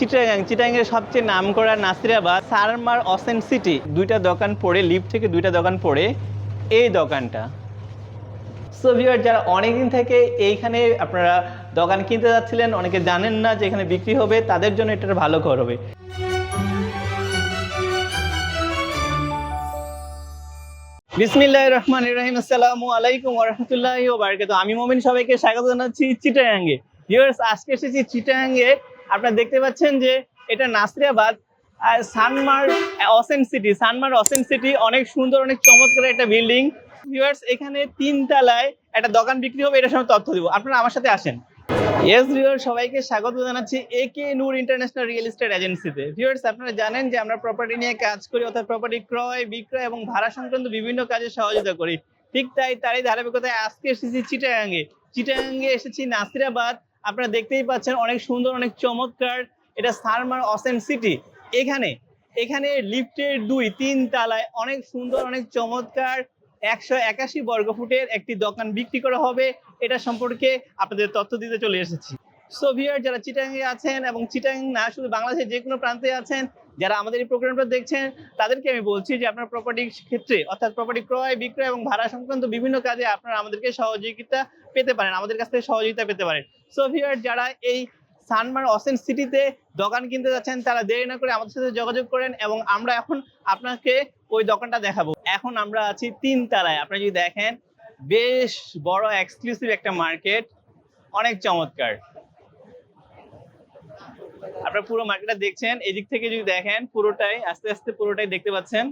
চিটাগাং। চিটাগাংয়ের সবচেয়ে নাম করা নাসিরাবাদ, সারমার অসেন সিটি। দুইটা দোকান পড়ে, লিফট থেকে দুইটা দোকান পড়ে এই দোকানটা। সো ভিউয়ার যারা অনেকদিন থেকে এইখানে আপনারা দোকান কিনতে যাচ্ছিলেন, অনেকে জানেন না যে এখানে বিক্রি হবে, তাদের জন্য এটা ভালো খবর হবে। বিসমিল্লাহ রহমান রহিম, আসসালামু আলাইকুম ওরহমতুল্লাহ বারকাত আমি মমিন, সবাইকে স্বাগত জানাচ্ছি চিটাগাঙ্গে ভিউয়ার্স আজকে এসেছি চিটাগাঙ্গে আপনারা দেখতে পাচ্ছেন যে এটা Nasriabad Sanmar ocean city, Sanmar ocean city অনেক সুন্দর, অনেক চমৎকার একটা বিল্ডিং। ভিউয়ার্স এখানে তিন তলায় একটা দোকান বিক্রি হবে, এটার সময় তথ্য দিব। আপনারা আমার সাথে আসেন। ইয়েস ভিউয়ার সবাইকে স্বাগত জানাচ্ছি A K Noor international real estate এজেন্সিতে ভিউয়ার্স আপনারা জানেন যে আমরা প্রপার্টি নিয়ে কাজ করি, অর্থাৎ প্রপার্টি ক্রয়, বিক্রয় এবং ভাড়া সংক্রান্ত বিভিন্ন কাজে সহযোগিতা করি। ঠিক তাই, তারই ধারাবাহিকতায় আজকে এসেছি চিটাগাঙ্গে চিটাগাঙ্গে এসেছি নাসিরাবাদ আপনারা দেখতেই পাচ্ছেন অনেক সুন্দর, অনেক চমৎকার। এটা সারমার অসেন সিটি। এখানে এখানে লিফটের দুই, তিন তালায় অনেক সুন্দর, অনেক চমৎকার। একশো একাশি বর্গ ফুটের একটি দোকান বিক্রি করা হবে। এটা সম্পর্কে আপনাদের তথ্য দিতে চলে এসেছি। সোভিয়ার যারা চিটাঙ্গে আছেন এবং চিটাং না, শুধু বাংলাদেশের যে কোনো প্রান্তে আছেন যারা আমাদের এই প্রোগ্রামটা দেখছেন, তাদেরকে আমি বলছি যে আপনার প্রপার্টির ক্ষেত্রে, অর্থাৎ প্রপার্টি ক্রয়, বিক্রয় এবং ভাড়া সংক্রান্ত বিভিন্ন কাজে আপনারা আমাদেরকে সহযোগিতা পেতে পারেন, আমাদের কাছ থেকে সহযোগিতা পেতে পারেন। সো ভিউয়ার যারা এই সানমার অসেন সিটিতে দোকান কিনতে যাচ্ছেন, তারা দেরি না করে আমাদের সাথে যোগাযোগ করেন এবং আমরা এখন আপনাকে ওই দোকানটা দেখাবো। এখন আমরা আছি তিন তালায় আপনি যদি দেখেন, বেশ বড় এক্সক্লুসিভ একটা মার্কেট অনেক চমৎকার। আপনারা পুরো মার্কেটটা দেখছেন, এদিক থেকে যদি দেখেন, পুরোটাই, আস্তে আস্তে পুরোটাই দেখতে পাচ্ছেন।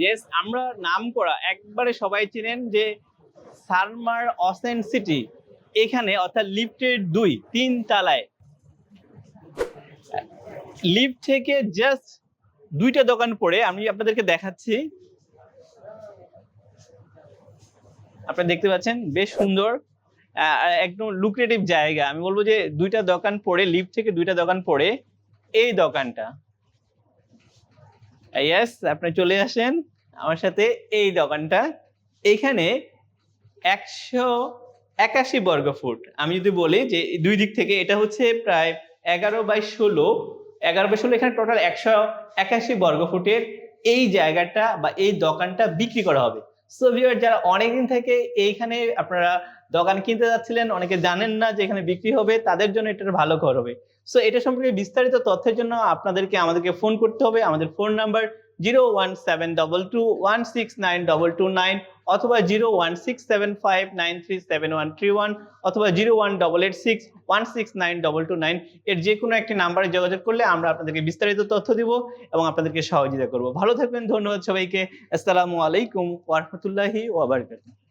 ইয়েস আমরা নাম করা, একবারে সবাই চিনেন যে সারমার অসেন সিটি, এখানে অর্থাৎ লিফটের দুই, তিন তালায়। লিফট থেকে জাস্ট দুইটা দোকান পড়ে, আমি আপনাদেরকে দেখাচ্ছি। আপনারা দেখতে পাচ্ছেন, বেশ সুন্দর একদম লুক্রেটিভ জায়গা। আমি বলব যে দুইটা দোকান পড়ে লিফট থেকে দুইটা দোকান পড়ে, এই দোকানটা। ইয়েস আপনি চলে আসেন আমার সাথে এই দোকানটা। এখানে একশো একাশি বর্গ ফুট। আমি যদি বলি যে দুই দিক থেকে এটা হচ্ছে প্রায় এগারো বাই ষোলো। এগারো বাই ষোলো, এখানে টোটাল একশো একাশি বর্গ ফুটের এই জায়গাটা বা এই দোকানটা বিক্রি করা হবে। সো ভিউয়ার যারা অনেকদিন থেকে এইখানে আপনারা দোকান কিনতে যাচ্ছিলেন, অনেকে জানেন না যে এখানে বিক্রি হবে, তাদের জন্য এটার ভালো খবর হবে। সো এটা সম্পর্কে বিস্তারিত তথ্যের জন্য আপনাদেরকে, আমাদেরকে ফোন করতে হবে। আমাদের phone number zero one seven double two one six nine double two nine অথবা zero one six seven five nine three seven one three one অথবা zero one double eight six one six nine double two nine এর যে কোনো একটি নাম্বারে যোগাযোগ করলে আমরা আপনাদেরকে বিস্তারিত তথ্য দিব এবং আপনাদেরকে সহযোগিতা করব। ভালো থাকবেন, ধন্যবাদ সবাইকে। আসসালামু আলাইকুম ওরহমতুল্লাহি ওয়াবারকাতুহ